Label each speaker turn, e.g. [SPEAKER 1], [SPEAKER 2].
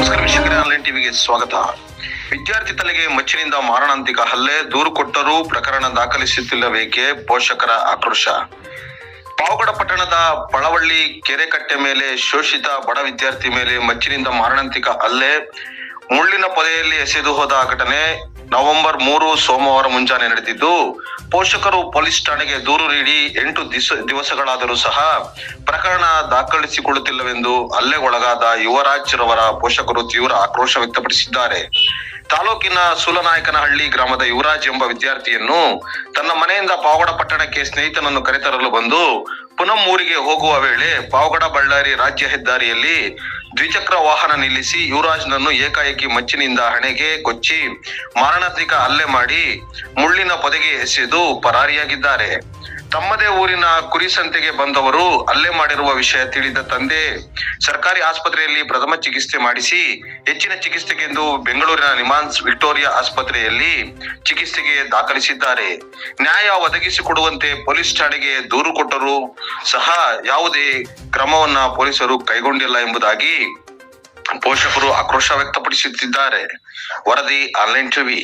[SPEAKER 1] ನಮಸ್ಕಾರ ವೀಕ್ಷಕರೇ, ಆನ್ಲೈನ್ ಟಿವಿಗೆ ಸ್ವಾಗತ. ವಿದ್ಯಾರ್ಥಿ ತಲೆಗೆ ಮಚ್ಚಿನಿಂದ ಮಾರಣಾಂತಿಕ ಹಲ್ಲೆ, ದೂರು ಕೊಟ್ಟರೂ ಪ್ರಕರಣ ದಾಖಲಿಸುತ್ತಿಲ್ಲಬೇಕೆ ಪೋಷಕರ ಆಕ್ರೋಶ? ಪಾವಗಡ ಪಟ್ಟಣದ ಬಳವಳ್ಳಿ ಕೆರೆಕಟ್ಟೆ ಮೇಲೆ ಶೋಷಿತ ಬಡ ವಿದ್ಯಾರ್ಥಿ ಮೇಲೆ ಮಚ್ಚಿನಿಂದ ಮಾರಣಾಂತಿಕ ಹಲ್ಲೆ, ಮುಳ್ಳಿನ ಪೊದೆಯಲ್ಲಿ ಎಸೆದು ಹೋದ ಘಟನೆ ನವೆಂಬರ್ ಮೂರು ಸೋಮವಾರ ಮುಂಜಾನೆ ನಡೆದಿದ್ದು ಪೋಷಕರು ಪೊಲೀಸ್ ಠಾಣೆಗೆ ದೂರು ನೀಡಿ ಎಂಟು ದಿಸ, ದಿವಸಗಳಾದರೂ ಸಹ ಪ್ರಕರಣ ದಾಖಲಿಸಿಕೊಳ್ಳುತ್ತಿಲ್ಲವೆಂದು ಹಲ್ಲೆಗೊಳಗಾದ ಯುವರಾಜ್ ರವರ ಪೋಷಕರು ತೀವ್ರ ಆಕ್ರೋಶ ವ್ಯಕ್ತಪಡಿಸಿದ್ದಾರೆ. ತಾಲೂಕಿನ ಸೂಲನಾಯಕನಹಳ್ಳಿ ಗ್ರಾಮದ ಯುವರಾಜ್ ಎಂಬ ವಿದ್ಯಾರ್ಥಿಯನ್ನು ತನ್ನ ಮನೆಯಿಂದ ಪಾವಗಡ ಪಟ್ಟಣಕ್ಕೆ ಸ್ನೇಹಿತನನ್ನು ಕರೆತರಲು ಬಂದು ಪುನಮ್ ಊರಿಗೆ ಹೋಗುವ ವೇಳೆ ಪಾವಗಡ ಬಳ್ಳಾರಿ ರಾಜ್ಯ ಹೆದ್ದಾರಿಯಲ್ಲಿ ದ್ವಿಚಕ್ರ ವಾಹನ ನಿಲ್ಲಿಸಿ ಯುವರಾಜ್ನನ್ನು ಏಕಾಏಕಿ ಮಚ್ಚಿನಿಂದ ಹಣೆಗೆ ಕೊಚ್ಚಿ ಮಾರಣಾಂತಿಕ ಹಲ್ಲೆ ಮಾಡಿ ಮುಳ್ಳಿನ ಪೊದೆಗೆ ಎಸೆದು ಪರಾರಿಯಾಗಿದ್ದಾರೆ. ತಮ್ಮದೇ ಊರಿನ ಕುರಿ ಸಂತೆಗೆ ಬಂದವರು ಅಲ್ಲೇ ಮಾಡಿರುವ ವಿಷಯ ತಿಳಿದ ತಂದೆ ಸರ್ಕಾರಿ ಆಸ್ಪತ್ರೆಯಲ್ಲಿ ಪ್ರಥಮ ಚಿಕಿತ್ಸೆ ಮಾಡಿಸಿ ಹೆಚ್ಚಿನ ಚಿಕಿತ್ಸೆಗೆಂದು ಬೆಂಗಳೂರಿನ ನಿಮಾನ್ಸ್ ವಿಕ್ಟೋರಿಯಾ ಆಸ್ಪತ್ರೆಯಲ್ಲಿ ಚಿಕಿತ್ಸೆಗೆ ದಾಖಲಿಸಿದ್ದಾರೆ. ನ್ಯಾಯ ಒದಗಿಸಿಕೊಡುವಂತೆ ಪೊಲೀಸ್ ಠಾಣೆಗೆ ದೂರು ಕೊಟ್ಟರೂ ಸಹ ಯಾವುದೇ ಕ್ರಮವನ್ನ ಪೊಲೀಸರು ಕೈಗೊಂಡಿಲ್ಲ ಎಂಬುದಾಗಿ ಪೋಷಕರು ಆಕ್ರೋಶ ವ್ಯಕ್ತಪಡಿಸುತ್ತಿದ್ದಾರೆ. ವರದಿ ಆನ್ಲೈನ್ ಟಿವಿ.